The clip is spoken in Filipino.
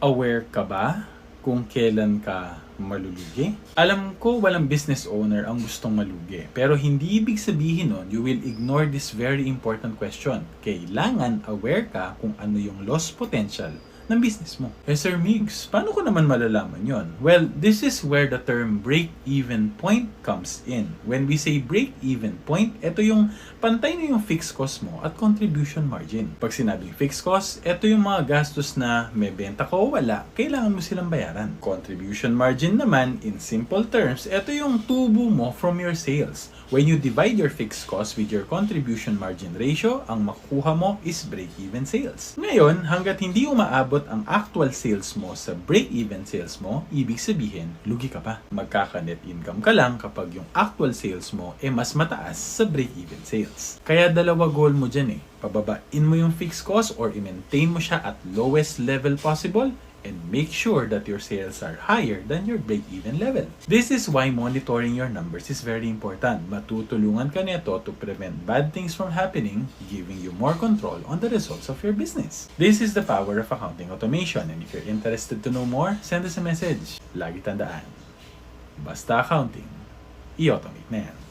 Aware ka ba kung kailan ka malulugi? Alam ko walang business owner ang gustong malugi. Pero hindi ibig sabihin nun, you will ignore this very important question. Kailangan aware ka kung ano yung loss potential ng business mo. Eh Sir Migs, paano ko naman malalaman yon? Well, this is where the term break-even point comes in. When we say break-even point, ito yung pantay na yung fixed cost mo at contribution margin. Pag sinabing fixed cost, ito yung mga gastos na may benta ka o wala, kailangan mo silang bayaran. Contribution margin naman, in simple terms, ito yung tubo mo from your sales. When you divide your fixed cost with your contribution margin ratio, ang makukuha mo is break-even sales. Ngayon, hanggat hindi umaabot ang actual sales mo sa break-even sales mo, ibig sabihin, lugi ka pa. Magkaka-net income ka lang kapag yung actual sales mo ay mas mataas sa break-even sales. Kaya dalawa goal mo dyan eh. Pababain mo yung fixed cost or i-maintain mo siya at lowest level possible and make sure that your sales are higher than your break-even level. This is why monitoring your numbers is very important. Matutulungan ka nito to prevent bad things from happening, giving you more control on the results of your business. This is the power of accounting automation and if you're interested to know more, send us a message. Lagi tandaan, basta accounting, i-automate na yan.